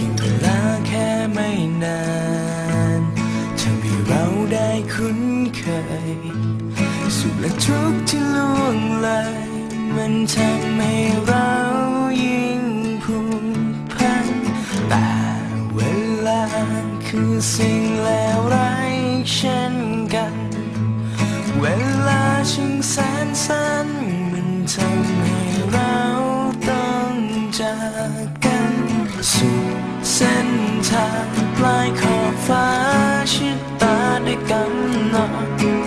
พียงเวลาแค่ไม่นานทำให้เราได้คุ้นเคย สุขและทุกข์ที่ล่วงเลยมันทำให้เรายิ่งผูกพันแต่เวลาคือสิ่งเลวร้ายเช่นกัน เวลาช่างแสนสั้นมันทำให้เราต้องจากกัน สุดเส้นทางปลายขอบฟ้าชิดตาได้กำหนด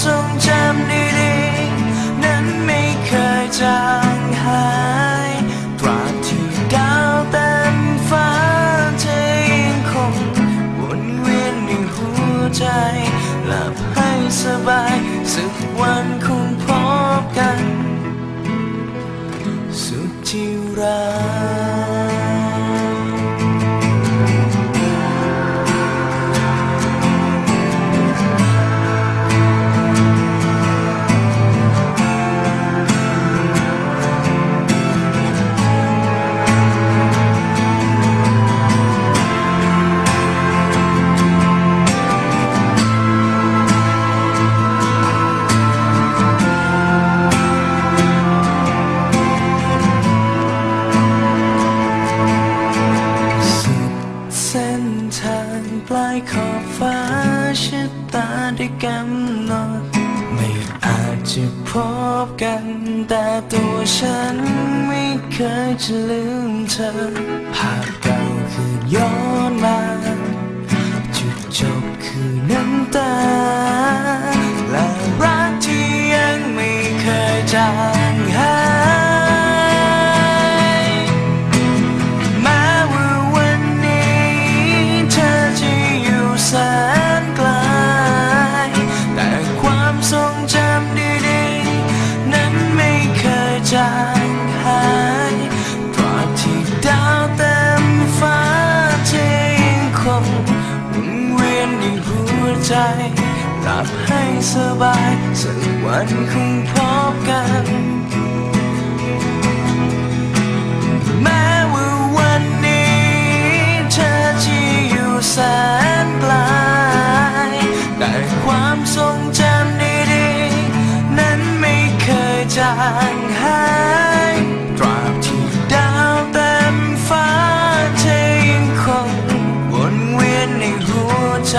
ค กำหนด ไม่อาจจะพบกัน แต่ตัวฉันไม่เคยจะลืมเธอภาพเก่า หลับให้สบายสักวันคงพบกัน แม้ว่าวันนี้เธอจะอยู่แสนไกลแต่ความทรงจำดีๆ นั้นไม่เคยจางหายตราบที่ดาวเต็มฟ้าเธอยังคงวนเวียนในหัวใจ